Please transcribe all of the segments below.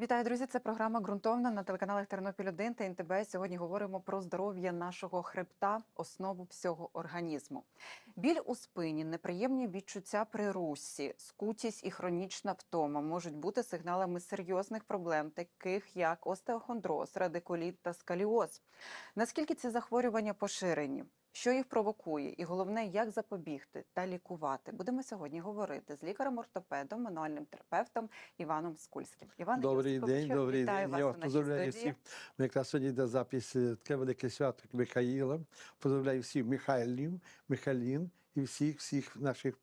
Вітаю, друзі! Це програма ґрунтовна на телеканалах Тернопіль 1 та НТБ. Сьогодні говоримо про здоров'я нашого хребта, основу всього організму. Біль у спині, неприємні відчуття при русі, скутість і хронічна втома можуть бути сигналами серйозних проблем, таких як остеохондроз, радикуліт та скаліоз. Наскільки ці захворювання поширені? Що їх провокує, і головне, як запобігти та лікувати, будемо сьогодні говорити з лікарем-ортопедом, мануальним терапевтом Іваном Скульським. Іван Добрий Йосиповичу, день, добрий день. вас Я вас поздравляю всіх. Ми якраз сьогодні до запис е, таке велике свято Михаїла. Поздравляю всіх Михайлів, Михайлін і всіх, всіх наших,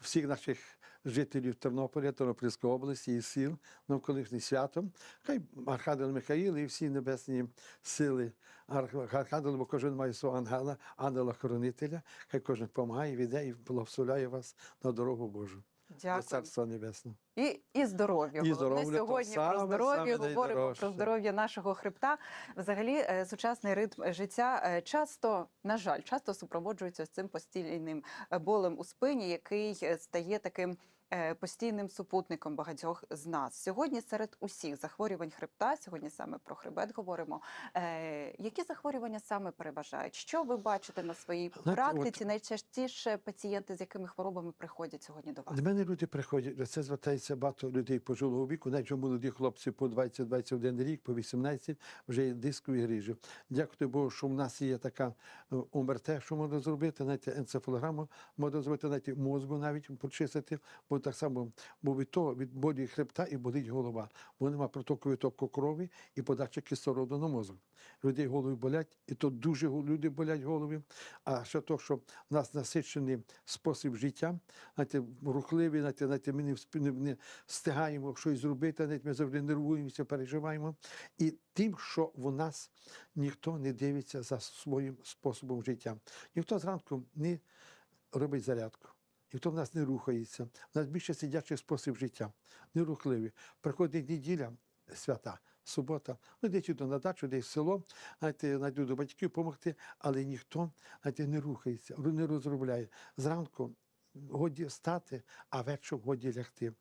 всіх наших жителів Тернополя, Тернопільської області і сіл навколишніх святом. Хай Архангел Михаїл і всі небесні сили Арх- Архангел, бо кожен має свого ангела, ангела-хоронителя. Хай кожен допомагає, веде і благословляє вас на дорогу Божу. Дякую. Царства Небесного. І, і здоров'я. І то сьогодні про здоров'я саме говоримо про здоров'я нашого хребта. Взагалі, е, сучасний ритм життя е, часто, на жаль, часто супроводжується з цим постійним е, болем у спині, який стає таким. Е, Постійним супутником багатьох з нас сьогодні серед усіх захворювань хребта. Сьогодні саме про хребет говоримо. Е, які захворювання саме переважають? Що ви бачите на своїй практиці? Найчастіше пацієнти з якими хворобами приходять сьогодні до вас? До мене люди приходять, до це звертається багато людей пожилого віку, навіть молоді хлопці по 20-21 рік, по 18, вже є дискові грижі. Дякую Богу, що в нас є така е, ОМРТ, що можна зробити, навіть енцефалограму можна зробити, навіть мозку навіть почистити, бо так само, бо від того, від болі хребта і болить голова, бо нема протоку відтоку крові і подачі кислороду на мозок. Людей голови болять, і то дуже люди болять голови. А ще то, що в нас насичений спосіб життя, знаєте, рухливі, знаєте, знаєте, ми не, не встигаємо щось зробити, навіть ми завжди нервуємося, переживаємо. І тим, що в нас ніхто не дивиться за своїм способом життя. Ніхто зранку не робить зарядку. Ніхто в нас не рухається. У нас більше сидячий спосіб життя, нерухливі. Приходить неділя, свята, субота, ну десь йду на дачу, десь в село, знаєте, найду до батьків допомогти, але ніхто знаєте, не рухається, не розробляє. Зранку годі стати, а вечором годі лягти.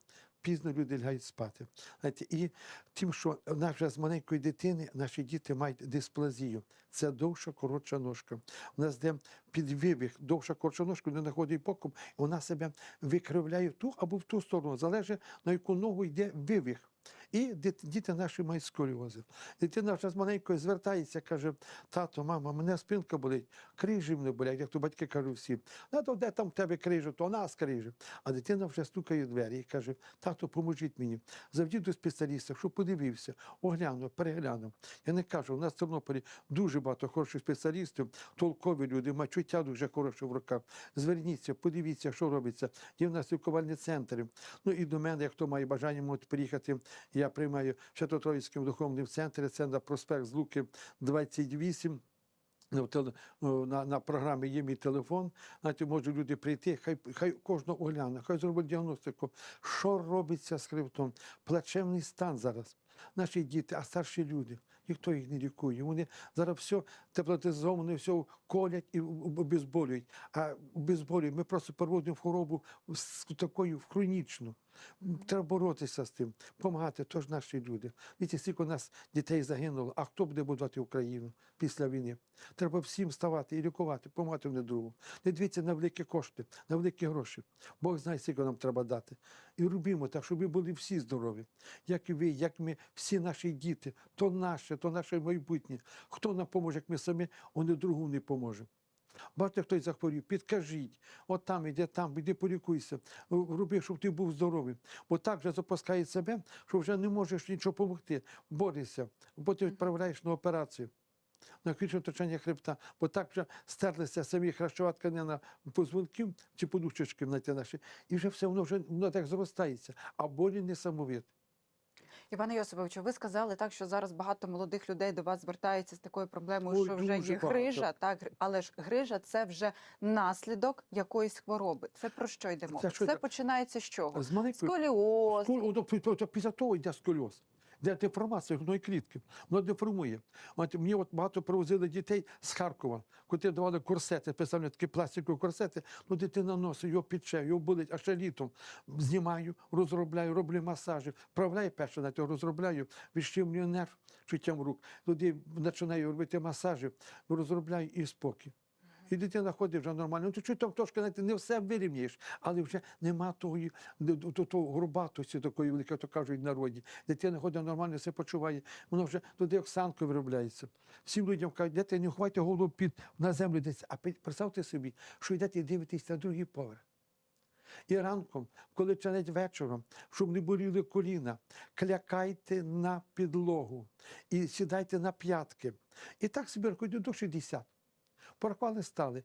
Пізно люди лягають спати. Знаєте, і тим, що в вже з маленької дитини наші діти мають дисплазію. Це довша, коротша ножка. У нас де під вибіг, довша коротша ножка, не знаходить боком, вона себе викривляє в ту або в ту сторону, залежить на яку ногу йде вивих. І діти наші мають сколіози. Дитина вже з маленькою звертається, каже: тато, мама, мене спинка болить, крижі мене болять, як то батьки кажуть всі. Ну, то де там в тебе крижа, то у нас крижа. А дитина вже стукає в двері і каже: тато, поможіть мені. Завдіть до спеціаліста, щоб подивився, оглянув, переглянув. Я не кажу, у нас в Тернополі дуже багато хороших спеціалістів, толкові люди, мачуття дуже хороше в руках. Зверніться, подивіться, що робиться. Є в нас лікувальні центри. Ну і до мене, як хто має бажання, можуть приїхати. Я приймаю в Свято-Троїцькому духовному центрі, це на проспект Злуки 28. Ну, На, на програмі є мій телефон, знаєте, можуть люди прийти, хай, хай кожного огляне, хай зробить діагностику. Що робиться з хребтом? Плачевний стан зараз. Наші діти, а старші люди, ніхто їх не лікує. Вони зараз все теплотизоване, все колять і обезболюють. А обезболюють, ми просто переводимо хворобу з такою в хронічну. Треба боротися з тим, допомагати, то ж наші люди. Дивіться, скільки у нас дітей загинуло, а хто буде будувати Україну після війни? Треба всім ставати і лікувати, допомагати одне другу. Не дивіться на великі кошти, на великі гроші. Бог знає, скільки нам треба дати. І робімо так, щоб ми були всі здорові. Як і ви, як ми, всі наші діти, то наше, то наше майбутнє. Хто нам поможе, як ми самі, один другу не поможе. Бачите, хтось захворів, підкажіть, от там, іде там, іди полікуйся, роби, щоб ти був здоровий. Бо так вже запускає себе, що вже не можеш нічого допомогти. Борися, бо ти відправляєш на операцію. На квічне точення хребта, бо так вже стерлися самі хрящова тканина позвонків чи подушечки на ті наші, і вже все воно вже воно так зростається, а болі несамовіт. Іване Йосиповичу, ви сказали так, що зараз багато молодих людей до вас звертається з такою проблемою, Ой, що вже є багато. грижа, так але ж грижа це вже наслідок якоїсь хвороби. Це про що йде мова? Це Це, починається з чого? З маленької Сколіоз. То Після того йде скольоз. Де деформація грудної клітки. Воно деформує. Мені от багато привозили дітей з Харкова, коли давали корсети, спеціально такі пластикові корсети, ну дитина носить, його пече, його болить, а ще літом знімаю, розробляю, роблю масажі, вправляю перше на того, розробляю, відщемлюю нерв чуттям рук. Туди починаю робити масажі, розробляю і спокій. І дитина ходить вже нормально. Ну, то чуть там трошки знаєте, не все вирівняєш, але вже нема того, того, грубатості такої великої, то кажуть в народі. Дитина ходить нормально, все почуває. Воно вже туди оксанкою виробляється. Всім людям кажуть, дайте не ховайте голову під на землю десь. А представте собі, що йдете і дивитесь на другий поверх. І ранком, коли чанить вечором, щоб не боліли коліна, клякайте на підлогу і сідайте на п'ятки. І так собі рахуйте до 60. Порахували стали.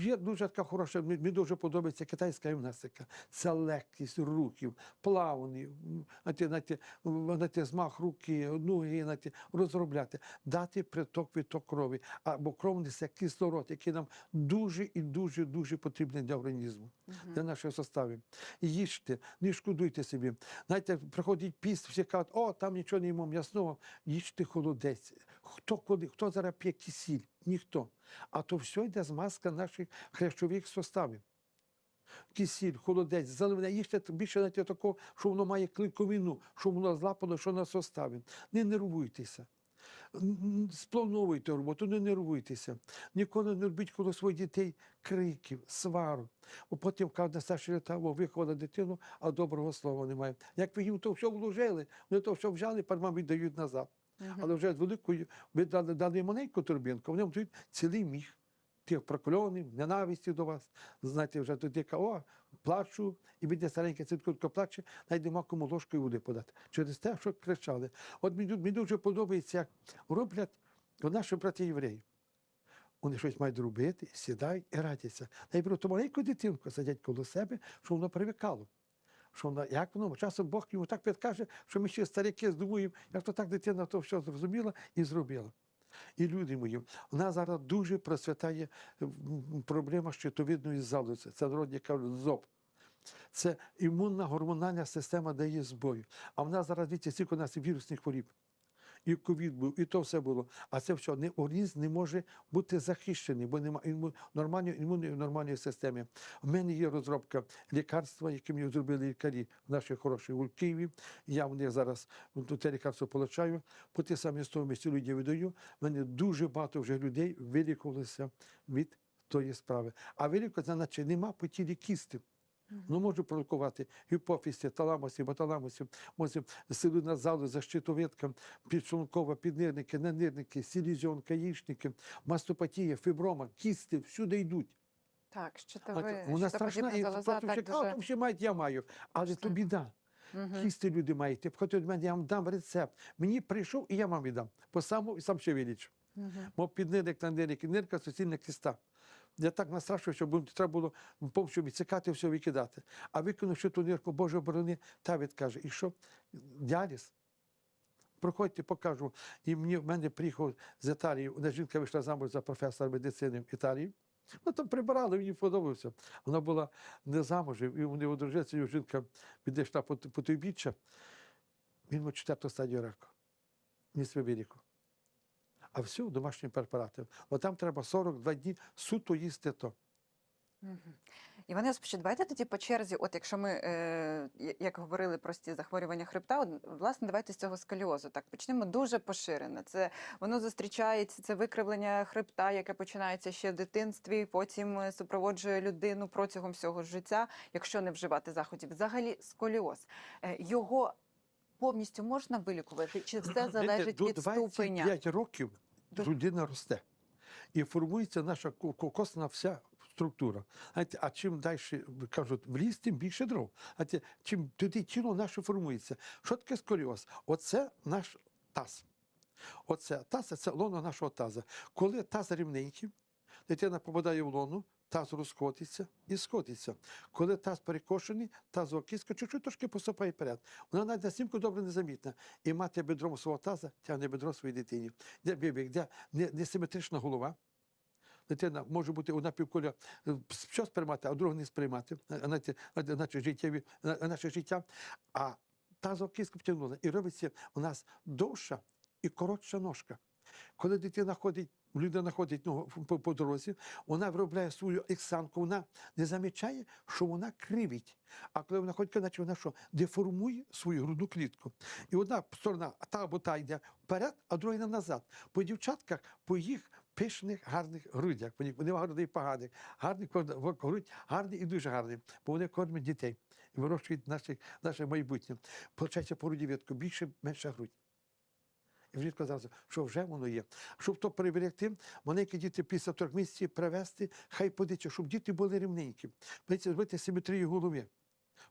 Є дуже така хороша, мені дуже подобається китайська гімнастика. Це легкість рухів, плавні, змах руки, ноги, розробляти, дати приток відток крові. Або кров несе кислород, який нам дуже і дуже дуже потрібний для організму, для нашого составу. Їжте, не шкодуйте собі. Знаєте, приходить піст, всі кажуть, о, там нічого не їмо м'ясного, їжте холодець. Хто коли, хто зараз п'є кисіль? Ніхто. А то все йде змазка наших хрящових суставів. Кисіль, холодець, заливне, їжте більше навіть такого, що воно має клейковину, що воно злапано, що на составі. Не нервуйтеся. Сплановуйте роботу, не нервуйтеся. Ніколи не робіть коло своїх дітей криків, свару. Потім каже старші літа, о, виховала дитину, а доброго слова немає. Як ви їм то все вложили, вони то все взяли, пар вам віддають назад. Але вже з великою, ви дали, дали маленьку турбінку, вони дають цілий міг тих прокльонів, ненависті до вас. Знаєте, вже тоді о, плачу, і біде старенька цитку плаче, навіть нема кому ложкою води подати. Через те, що кричали. От мені, мені дуже подобається, як роблять наші брати євреї. Вони щось мають робити, сідають і радяться. Й беруть ту маленьку дитинку, сидять коло себе, щоб воно привикало. Що вона як воно, часом Бог йому так підкаже, що ми ще старики здивуємо, як то так дитина то все зрозуміла і зробила. І люди мої, у нас зараз дуже процвітає проблема щитовидної залози. Це народні кажуть зоб. Це імунна гормональна система дає збою. А в нас зараз дивіться, стільки у нас вірусних хворіб. І ковід був, і то все було. А це все не організм не може бути захищений, бо немає нормальної імунної нормальної системи. У мене є розробка лікарства, яке мені зробили лікарі в нашій хорошій у Києві. Я в них зараз те лікарство получаю. По ті самі стоїмості людям видаю. У мене дуже багато вже людей вилікувалися від тої справи. А вилікувати, значить, нема по тілі кісти. Ну, можу пролікувати гіпофізі, таламусі, боталамусі, можу силина залу, защитовидка, підшлункова, піднирники, нанирники, селезенка, яєчники, мастопатія, фіброма, кісти, всюди йдуть. Так, А щитове, Вона страшна, і залоза так дуже... «А, мають, я маю. Але то біда. Кісти люди мають. Ти приходить до мене, я вам дам рецепт. Мені прийшов, і я вам віддам. По саму, і сам ще вилічу. Мгм. Мов піднирник, нанирник, нирка, суцільна кіста. Я так настрашив, що треба було повністю відсікати, все викидати. А викинувши ту Боже оборони, та відкаже. І що? Діаліз. Проходьте, покажу. І мені, в мене приїхав з Італії, одна жінка вийшла замуж за професора медицини в Італії. Ну, там прибирали, мені подобався. Вона була не замужем, і вони одружилися, і жінка відійшла по, той біччя. Він мав четверту стадію раку. Ніс віку. А все домашні препарати. От там треба 42 дні суто їсти то. Мгм. Іване Осиповичу, давайте тоді по черзі, от якщо ми, е, як говорили про ці захворювання хребта, от, власне, давайте з цього сколіозу. Так, почнемо дуже поширене. Це воно зустрічається, це викривлення хребта, яке починається ще в дитинстві, потім е, супроводжує людину протягом всього життя, якщо не вживати заходів. Взагалі, сколіоз. Е, його повністю можна вилікувати, чи все залежить від ступеня? 25 років людина росте. І формується наша кокосна вся структура. А чим далі, кажуть, в ліс, тим більше дров. А чим туди тіло наше формується. Що таке сколіоз? Оце наш таз. Оце таз це лоно нашого таза. Коли таз рівненький, дитина попадає в лоно, таз розходиться і сходиться. Коли таз перекошений, тазова кістка чуть-чуть трошки поступає вперед. Вона навіть на снімку добре незамітна. І мати бедром свого таза тягне бедро своїй дитині. Де бібік, де несиметрична голова. Дитина може бути одна півкуля е, щось сприймати, а друга не сприймати, а, знаєте, а, наче життєві, наче життя. А тазокістка втягнула. І робиться у нас довша і коротша ножка. Коли дитина ходить, людина ходить ну, по, по дорозі, вона виробляє свою ексанку, вона не замічає, що вона кривить. А коли вона ходить, значить вона що? Деформує свою грудну клітку. І одна сторона, та або та йде вперед, а друга назад. По дівчатках, по їх пишних, гарних грудях. Вони і поганих, гарні грудь, гарні і дуже гарні, бо вони кормять дітей і вирощують наше, наше майбутнє. Получається по груді більше, менша грудь. Влітку казав, що вже воно є. Щоб то переберегти, маленькі діти після трьох місяців привезти, хай подивіться, щоб діти були рівненькі. Подивіться, зробити симетрію голови,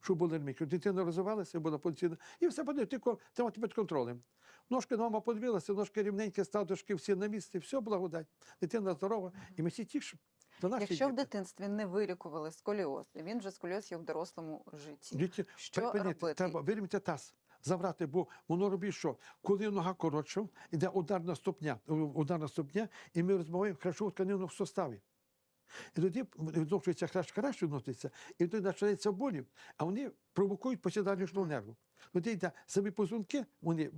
щоб були рівненькі. Дитина розвивалася, була повноцінна. І все буде, тільки тримати під контролем. Ножки мама подивилася, ножки рівненькі, статушки всі на місці, все благодать. Дитина здорова, і ми всі тішимо. Якщо в дитинстві не вилікували сколіоз, і він вже сколіоз є в дорослому житті. Діти, Що робити? треба вирівняти таз, забрати, бо воно робить що? Коли нога коротша, йде ударна ступня, ударна ступня, і ми розбиваємо хрящову тканину в суставі. І тоді відновчується хрящ краще вноситься, і тоді починається болі, а вони провокують посідання нерву. Тоді йде самі позвонки, вони,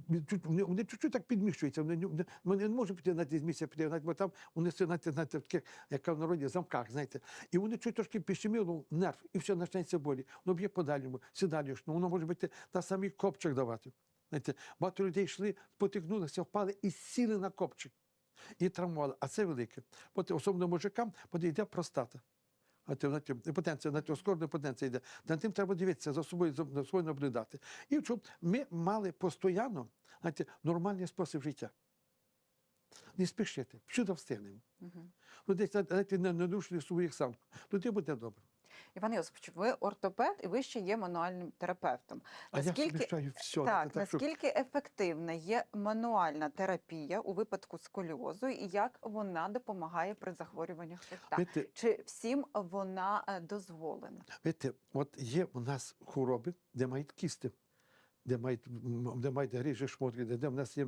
вони, вони чуть-чуть так підміщуються, вони, вони, не можуть піти на з місця піти, бо там вони знаєте, знаєте, в таких, як в народі, замках, знаєте. І вони чуть трошки підщемили нерв, і все, починається болі. Воно б'є по дальньому, сідальнішньому, воно може бути на самий копчик давати. Знаєте, багато людей йшли, потикнулися, впали і сіли на копчик. І травмували. А це велике. От, особливо мужикам йде простата. Потенція, знаєте, скорна потенція йде. Над тим треба дивитися, за собою, за собою наблюдати. І щоб ми мали постійно знаєте, нормальний спосіб життя. Не спішити, всюди встигнемо. Мгм. Ну, десь знаєте, не нарушили своїх самку. Тоді буде добре. Іван Йосипович, ви ортопед і ви ще є мануальним терапевтом. А я Наскільки- все. Так, так що наскільки ефективна є мануальна терапія у випадку сколіозу і як вона допомагає при захворюваннях хребта? Видите, Чи всім вона е, дозволена? Видите, от є у нас хвороби, де мають кісти, де мають, де мають грижі шмотки, де, де в нас є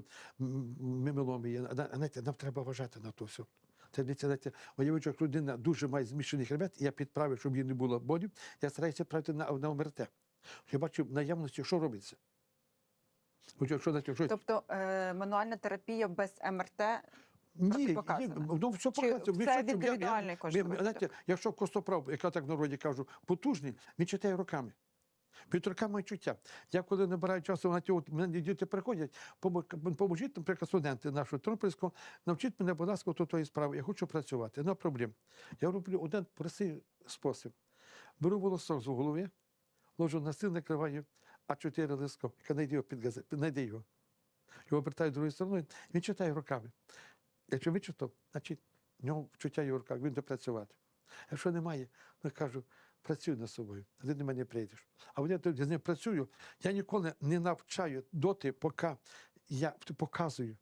мемеломи. Знаєте, нам треба вважати на то все. Це дивіться, знаєте, уявіть, як людина дуже має зміщений хребет, і я підправив, щоб їй не було болів, я стараюся правити на, на ОМРТ. Я бачу наявності, що робиться. От якщо, знаєте, щось Тобто е, мануальна терапія без МРТ Ні, протипоказано? ну все показує. Це індивідуальний я- Знаєте, якщо костоправ, яка так в народі кажу, потужний, він читає руками. Під руками чуття. Я коли набираю часу, знаєте, от мене діти приходять, поможіть, наприклад, студенти нашого Тернопільського, навчіть мене, будь ласка, то тої справи. Я хочу працювати. Нема проблем. Я роблю один простий спосіб. Беру волосок з голови, ложу на стіл, накриваю, а чотири листком. Яка найди його під газет, найди його. Його обертаю другою стороною, він читає руками. Якщо вичитав, значить в нього є в руках, він буде працювати. Якщо немає, то кажу, працюй над собою, ти до мене прийдеш. А я з ним працюю, я ніколи не навчаю доти, поки я показую.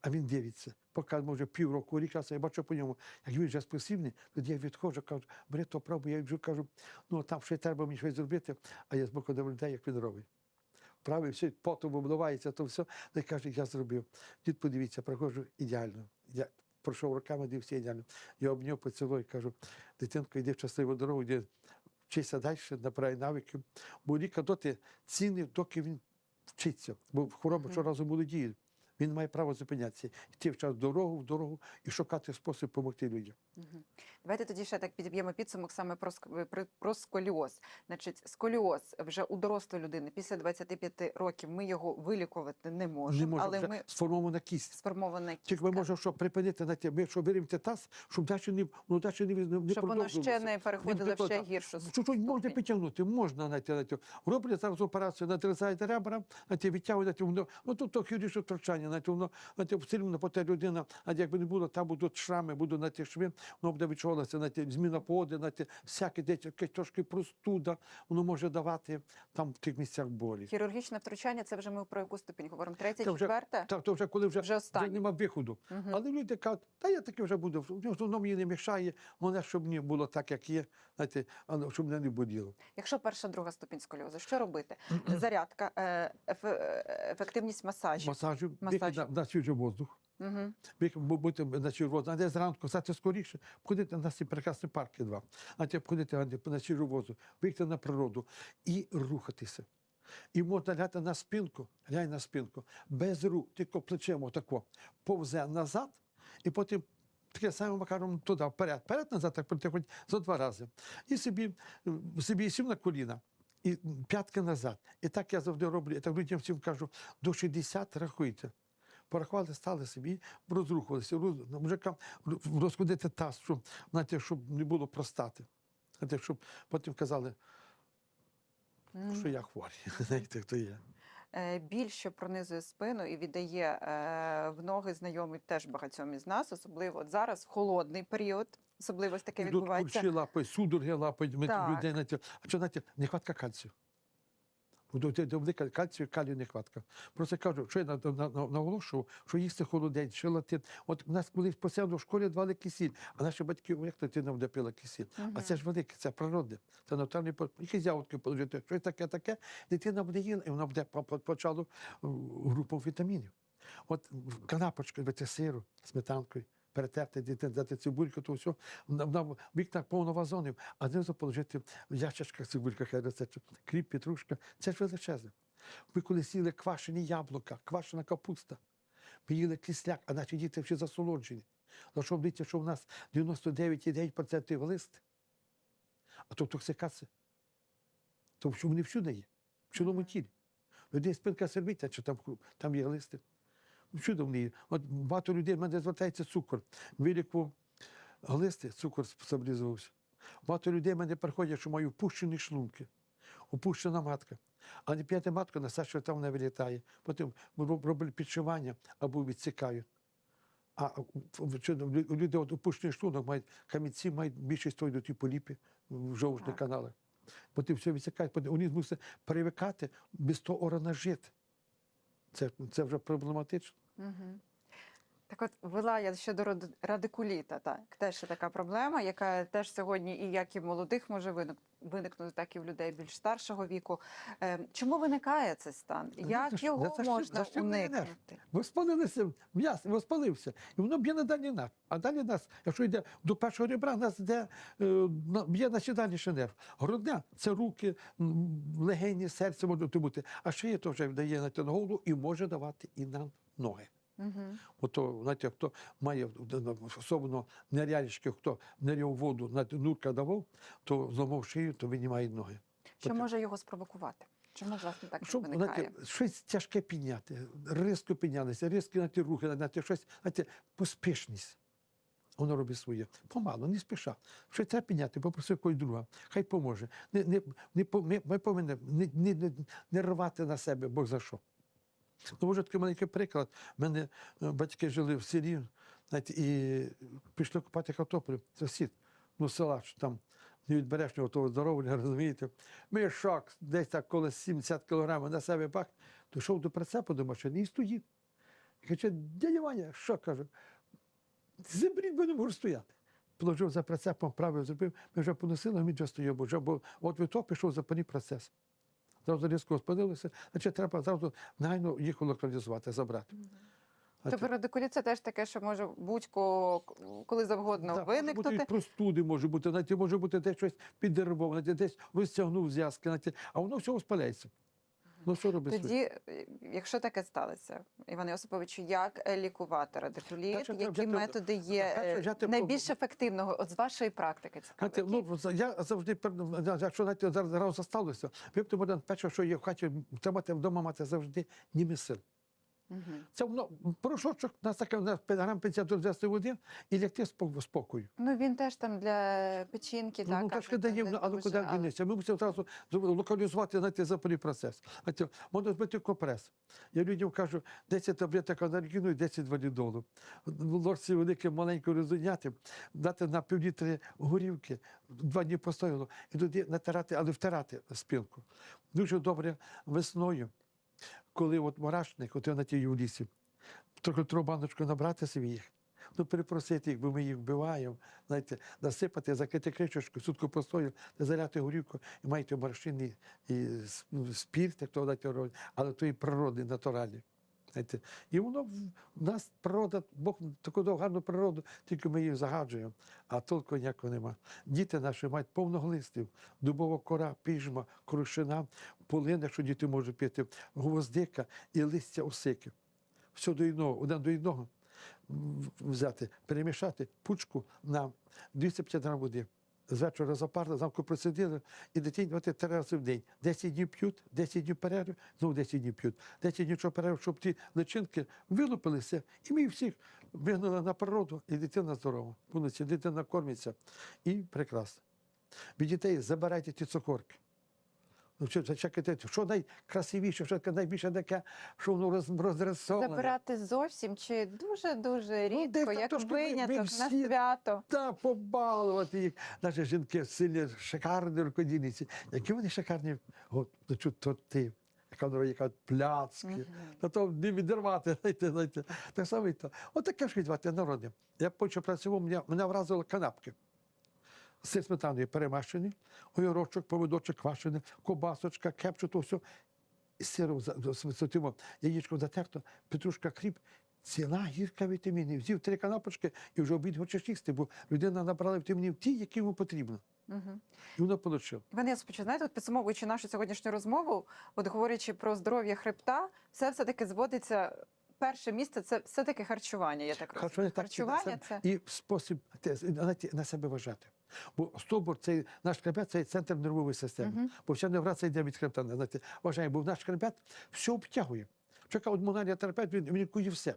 А він дивиться, поки може півроку, рік часу, я бачу по ньому, як він вже спасивний, тоді я відходжу, кажу, бери то пробуй, я вже кажу, ну там ще треба мені щось зробити, а я збоку наблюдаю, як він робить. Правий, все, потом обливається, то все. Та каже, я зробив. Дід, подивіться, проходжу ідеально. Я пройшов руками, дивився ідеально. Я обняв, поцілую, кажу, дитинко, йди в щасливу дорогу, йди вчися далі, набирай навики. Бо лікар доти цінив, доки він вчиться. Бо хвороби щоразу молодіють. Він має право зупинятися, йти в час дорогу, в дорогу і шукати спосіб допомогти людям. Мгм. Давайте тоді ще так підіб'ємо підсумок саме про, ск- про, сколіоз. Значить, сколіоз вже у дорослої людини після 25 років ми його вилікувати не можемо, Не може але вже ми сформована кість. сформована Тільки ми можемо що припинити на те, ми якщо вирівняти таз, щоб далі не, ну, далі не, не, щоб воно ще не переходило в ще гіршу Чуть-чуть можна підтягнути, можна знаєте, знаєте. Роблять зараз операцію, надрізають ребра, знаєте, відтягують, знаєте, воно, ну тут то хірургічне втручання, знаєте, воно, знаєте, все рівно по те людина, а якби не було, там будуть шрами, будуть на ті шви, воно буде відчувалося, знаєте, зміна погоди, знаєте, всяке десь якесь трошки простуда, воно може давати там в тих місцях болі. Хірургічне втручання це вже ми про яку ступінь говоримо? Третя, четверта? Так, то вже коли вже, Вже вже останнє. нема виходу. Мгм. Але люди кажуть, та я таки вже буду, воно мені не мішає, головне, щоб мені було так, як є, знаєте, щоб мене не боліло. Якщо перша, друга ступінь сколіозу, що робити? Зарядка, е, е, ефективність масажів. Масажу, Масажі. Вихід на, свіжий воздух. Угу. Ви бути на свіжу воздух, а де зранку, стати скоріше, ходити на ці прекрасні парки два, а те ходити на свіжу воздух, вийти на природу і рухатися. І можна глянути на спинку, глянь на спинку, без рук, тільки плечем отако, повзе назад, і потім таке саме макаром туди, вперед, вперед, назад, так проти за два рази. І собі, собі сів на коліна. І п'ятки назад. І так я завжди роблю. Я так людям всім кажу, до 60 рахуйте. Порахували, стали собі, розрухувалися, роз, мужикам розходити таз, щоб, знаєте, щоб не було простати. Знаєте, щоб потім казали, що я хворий. Знаєте, хто є. Е, Біль, що пронизує спину і віддає е, в ноги, знайомий теж багатьом із нас, особливо от зараз, в холодний період, особливо таке відбувається. курчі лапають, судороги лапають, людей знаєте. А що знаєте, нехватка кальцію. Велика кальцію, калію нехватка. Просто кажу, що я на- на- на- наголошував, що їсти холодець, желатин. От у нас колись постійно в школі давали кисіль, а наші батьки, «О, як то ти нам допила кисіль? А це ж велике, це природне, це натуральний якісь ягодки положити, щось таке, таке, дитина буде їла, і вона буде по- по- почало е, групу вітамінів. От канапочка, сиру, сметанкою, перетерти дати цибульку, то все. В вікнах повно вазонів, а знизу положити в ящичках цибулька, хай росте, кріп, петрушка. Це ж величезне. Ви коли сіли квашені яблука, квашена капуста, ми їли кисляк, а наші діти всі засолоджені. За що дивіться, що в нас 99,9% глист, а то токсикація. Тому що вони всюди є, в цілому тілі. Людей спинка сервіття, чи там, там є глисти. Всюди. От багато людей в мене звертається цукор. Виліку глисти, цукор стабілізувався. Багато людей в мене приходять, що мають опущені шлунки, опущена матка. А не п'яти матку, на що там не вилітає. Потім роблять підшивання або відсікають. А люди от опущений шлунок мають камінці, мають більшість йдуть і поліпи в жовчних каналах. Потім все відсікають, потім організм мусить привикати без того органа жити. Це, це вже проблематично. Угу. Так от вела я щодо радикуліта, так, теж така проблема, яка теж сьогодні і як і в молодих може виник- виникнути, так і в людей більш старшого віку. Е, Чому виникає цей стан? Ну, Як за його за можна за нерв? уникнути? Воспалилися м'яс, воспалився. І воно б'є на далі нас. А далі нас, якщо йде до першого ребра, нас йде, е, на- б'є на далі нерв. Грудня це руки, легені, серце може бути. А шия то вже дає на голову і може давати і на ноги. Угу. Ото, знаєте, хто має особливо неряльщики, хто неряв воду, знаєте, нурка давав, то зламав шию, то винімає ноги. Що От- може його спровокувати? Чому власне так Щоб виникає? знаєте, щось тяжке підняти, різко піднялися, різко на ті рухи, знаєте, щось, знаєте, поспішність. Воно робить своє. Помало, не спіша. Що треба підняти, попроси когось друга, хай поможе. Не, не, не, ми, ми повинні не, не, не, не рвати на себе, Бог за що. Ну, може, такий маленький приклад. У мене е, батьки жили в селі, знаєте, і пішли купати картоплю. Сусід, ну, села, що там не відбереш нього того здоров'я, розумієте. Мішок десь так коло 70 кілограмів на себе пак. Дійшов до прицепу до машини і стоїть. Каже, дядя Ваня, що каже? Заберіть, бо не стояти. Положив за прицепом, правив, зробив, ми вже поносили, а він вже стояв, бо от того пішов запальний процес. Зразу різко спинилися, значить треба зразу негайно їх локалізувати, забрати. Тобто радикуліт це теж таке, що може будь-ко коли завгодно Так, Може бути виникнути. простуди, може бути, навіть може бути десь щось піддербоване, десь розтягнув зв'язки, а воно все спаляється. Ну що робити? Тоді, е, якщо таке сталося, Іване Осиповичу, як лікувати вже радикуліт, Перше, які взяти- методи є перше, е, взяти найбільш ефективного от з вашої практики? Знаєте, ну, я завжди, якщо навіть зараз, зараз засталося, випити вода, перше, що є в хаті, треба вдома мати завжди німесил. Мгм. Це воно, порошочок, у нас таке, на грам 50 до 20 води, і лягти спо- спокою. Ну він теж там для печінки, Ну, так. ну, трошки дає, але дуже, куди але- дінеться? Ми мусимо одразу локалізувати знаєте, запалий процес. Можна збити компрес. Я людям кажу, 10 таблеток анальгіну і 10 валідолу. В ложці велике маленько розуняти, дати на півлітри горівки, два дні постояло, і тоді натирати, але втирати спинку. Дуже добре весною, коли от мурашник, от на тій у лісі, трохи баночку набрати своїх, їх. Ну, перепросити їх, бо ми їх вбиваємо, знаєте, насипати, закрити кришечку, сутку постою, заляти горівку, і маєте маршини і ну, спірт, як то дати роль, але то і природи, натуральні. Знаєте, і воно в нас природа, Бог таку дав гарну природу, тільки ми її загаджуємо, а толку ніякого нема. Діти наші мають повно глистів, дубова кора, піжма, крушина, полина, що діти можуть пити, гвоздика і листя осики. Все до одного, один до одного взяти, перемішати пучку на 250 грам води. З вечора запарили, замку просиділи, і дитині давати три рази в день. 10 днів п'ють, 10 днів перерви, знову 10 днів п'ють. 10 днів чого перерви, щоб ті личинки вилупилися, і ми всіх вигнали на природу, і дитина здорова. Вулиці дитина кормиться. І прекрасно. Від дітей забирайте ті цукорки. Ну, що, чекайте, що найкрасивіше, що таке найбільше таке, що воно роз, розрисоване. Забирати зовсім чи дуже дуже Ну, рідко, там як виняток на свято. Та побалувати їх. Наші жінки сильні, шикарні рукодільниці. Які вони шикарні от, ну, чу- торти, яка вона яка пляцки. Мгм. Та то не відірвати, знаєте, знаєте. Так само і то. От таке ж відвати народи. Я почав працював, мене, мене вразили канапки. Сир сметаною перемащений, огірочок, повидочок квашений, кобасочка, кепчу, то все. Сиром за- за- засотимо, яєчко затерто, петрушка, кріп. Ціла гірка вітамінів. З'їв три канапочки і вже обід хочеш їсти, бо людина набрала вітамінів ті, які йому потрібно. Мгм. І воно отримав. Іван Ясипович, знаєте, от підсумовуючи нашу сьогоднішню розмову, от говорячи про здоров'я хребта, все все-таки зводиться. Перше місце це все-таки харчування. Я так розумію. Харчування, так, харчування це, це і спосіб те, на себе вважати. Бо стовбур, цей наш хребет, це центр нервової системи. Мгм. Бо вся неврація йде від хребта. Знаєте, вважаємо, бо наш хребет все обтягує. Чека от терапевт, він, лікує все.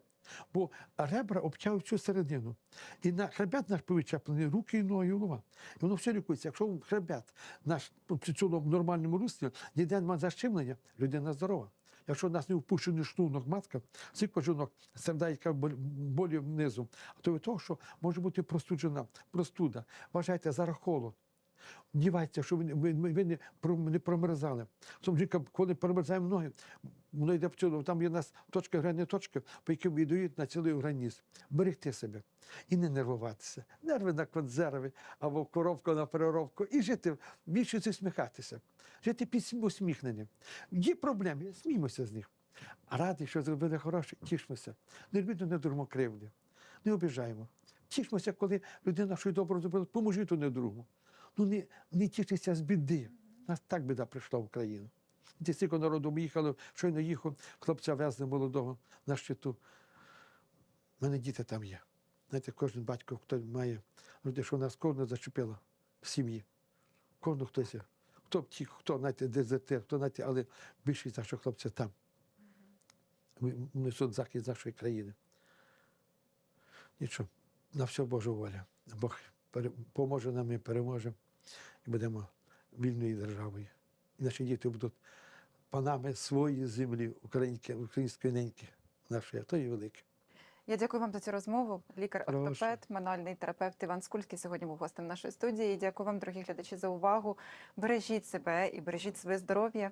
Бо ребра обтягують всю середину. І на хребет наш повідчеплений руки і ноги, і голова. І воно все лікується. Якщо хребет наш в цьому нормальному руслі, ніде немає защемлення, людина здорова. Якщо в нас не впущений шлунок матка, цикл кожунок, серда, болі внизу, то від того, що може бути простуджена, простуда. Вважайте, зараз холод. Вдівайте, щоб ви, ви, ви не, не промерзали. Тому жінка, коли промерзаємо ноги, воно йде в там є у нас точки, грані точки, по яким віддають на цілий організм. Берегти себе і не нервуватися. Нерви на консерви або коробку на переробку. І жити, більше усміхатися. Жити під усміхненням. Є проблеми, сміймося з них. А раді, що зробили хороше, тішмося. Не робіть не дурмо кривди. Не обіжаємо. Тішмося, коли людина щось добре зробила, поможіть одне другому. Ну не, не тішиться з біди. Нас так біда прийшла в Україну. Ті стільки народу їхали, щойно їхав, хлопця везли молодого на щиту. У мене діти там є. Знаєте, кожен батько, хто має, люди, що нас кожного зачепило в сім'ї. Кожного хтось. Хто втік, хто знаєте, дезертир, хто знаєте, але більшість наших хлопців там. Ми- Несуть захист нашої країни. Нічого, на все Божа воля. Бог поможе нам і переможе, і будемо вільною державою. І наші діти будуть панами своєї землі, української, української неньки нашої, а то і велике. Я дякую вам за цю розмову. Лікар-ортопед, мануальний терапевт Іван Скульський сьогодні був гостем нашої студії. Дякую вам, дорогі глядачі, за увагу. Бережіть себе і бережіть своє здоров'я.